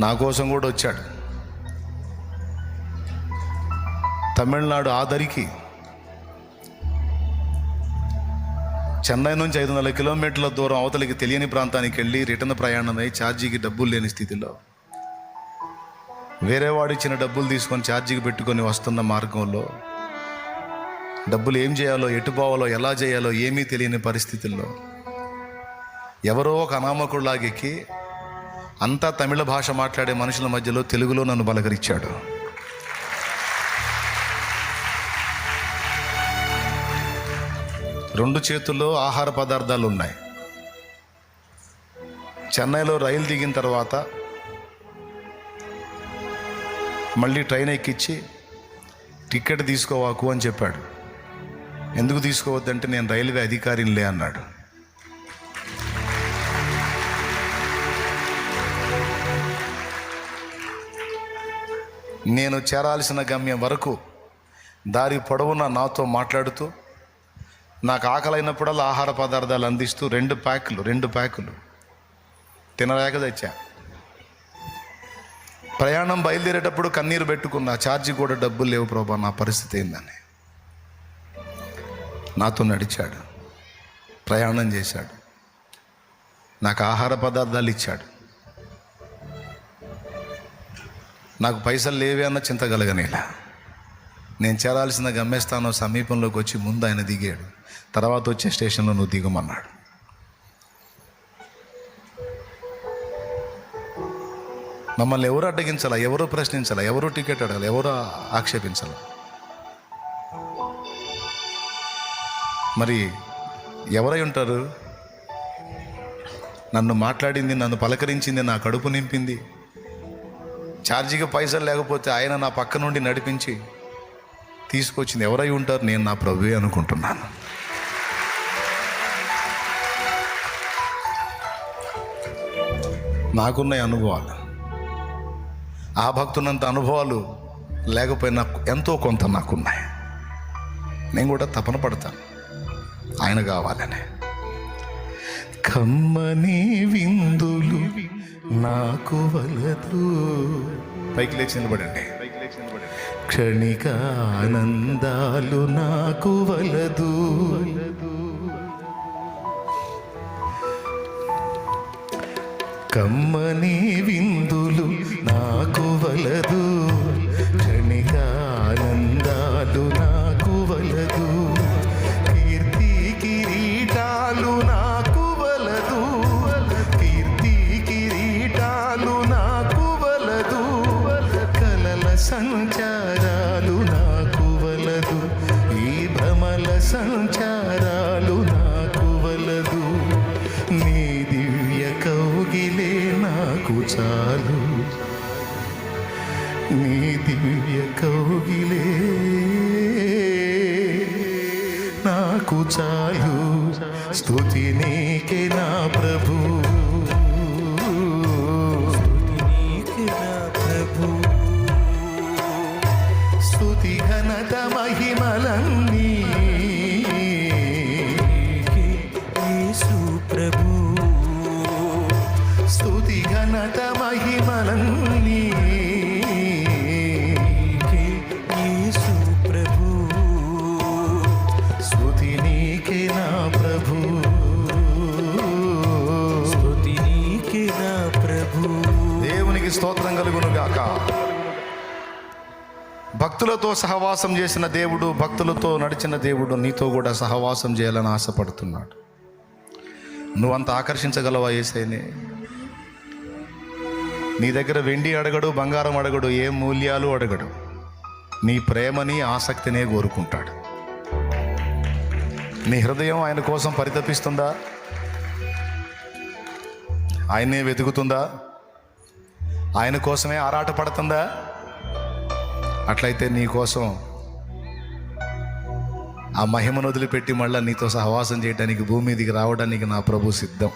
నా కోసం కూడా వచ్చాడు. తమిళనాడు ఆదరికి చెన్నై నుంచి ఐదు వందల కిలోమీటర్ల దూరం అవతలికి తెలియని ప్రాంతానికి వెళ్ళి రిటర్న్ ప్రయాణమై ఛార్జీకి డబ్బులు లేని స్థితిలో వేరే వాడు ఇచ్చిన డబ్బులు తీసుకొని ఛార్జీకి పెట్టుకొని వస్తున్న మార్గంలో డబ్బులు ఏం చేయాలో ఎటు పోవాలో ఎలా చేయాలో ఏమీ తెలియని పరిస్థితుల్లో ఎవరో ఒక అనామకుడిలాగెక్కి అంతా తమిళ భాష మాట్లాడే మనుషుల మధ్యలో తెలుగులో నన్ను బలకరించాడు రెండు చేతుల్లో ఆహార పదార్థాలు ఉన్నాయి చెన్నైలో రైలు దిగిన తర్వాత మళ్ళీ ట్రైన్ ఎక్కించి టికెట్ తీసుకోవాకు అని చెప్పాడు. ఎందుకు తీసుకోవద్దంటే నేను రైల్వే అధికారిని లే అన్నాడు. నేను చేరాల్సిన గమ్యం వరకు దారి పొడవునా నాతో మాట్లాడుతూ నాకు ఆకలైనప్పుడల్లా ఆహార పదార్థాలు అందిస్తూ రెండు ప్యాకులు రెండు ప్యాకులు తినలేక తెచ్చా. ప్రయాణం బయలుదేరేటప్పుడు కన్నీరు పెట్టుకున్నా ఛార్జీ కూడా డబ్బులు లేవు ప్రభా నా పరిస్థితి ఏందని. నాతో నడిచాడు ప్రయాణం చేశాడు నాకు ఆహార పదార్థాలు ఇచ్చాడు. నాకు పైసలు లేవే అన్న చింత కలగనేలా నేను చేరాల్సిన గమ్యస్థానం సమీపంలోకి వచ్చి ముందు ఆయన దిగాడు. తర్వాత వచ్చే స్టేషన్లో నువ్వు దిగమన్నాడు. మమ్మల్ని ఎవరు అడ్డగించాలా? ఎవరు ప్రశ్నించాలా? ఎవరు టికెట్ అడగాలి? ఎవరు ఆక్షేపించాలా? మరి ఎవరై ఉంటారు? నన్ను మాట్లాడింది నన్ను పలకరించింది నా కడుపు నింపింది ఛార్జీకి పైసలు లేకపోతే ఆయన నా పక్క నుండి నడిపించి తీసుకొచ్చింది. ఎవరై ఉంటారు? నేను నా ప్రభువే అనుకుంటున్నాను. నాకున్న అనుభవాలు. ఆ భక్తున్నంత అనుభవాలు లేకపోయినా ఎంతో కొంత నాకున్నాయి. నేను కూడా తపన పడతాను. ఆయన కావాలని. కమ్మని విందులు నాకు వలదు. పైకి లేచి నిలబడండి. క్షణిక ఆనందాలు నాకు వలదు. కమ్మని విందులు నాకు వలదు. క్షణిక ఆనందాలు నాకు నీ భ్రమల సంచారాలు నాకు వలదు. నీ దివ్య కౌగిలే నాకు చాలు. నీ దివ్య కౌగిలే నాకు చాలు. స్థుతి నీకే నా ప్రభు. స్తుతి ఘనత మహిమలన్నీ. ప్రభు. స్తుతి ఘనత మహిమలన్నీ. ప్రభు. స్తుతి నీకే నా ప్రభు. స్తుతి నీకే నా ప్రభు. దేవునికి స్తోత్రం కలుగును గాక భక్తులతో సహవాసం చేసిన దేవుడు భక్తులతో నడిచిన దేవుడు నీతో కూడా సహవాసం చేయాలని ఆశపడుతున్నాడు. నువ్వంత ఆకర్షించగలవా ఏసైని? నీ దగ్గర వెండి అడగడు బంగారం అడగడు ఏ మూల్యాలు అడగడు. నీ ప్రేమని ఆసక్తినే కోరుకుంటాడు. నీ హృదయం ఆయన కోసం పరితపిస్తుందా? ఆయనే వెతుకుతుందా? ఆయన కోసమే ఆరాట పడుతుందా అట్లయితే నీ కోసం ఆ మహిమను వదిలిపెట్టి మళ్ళీ నీతో సహవాసం చేయడానికి భూమి మీదికి రావడానికి నా ప్రభు సిద్ధం.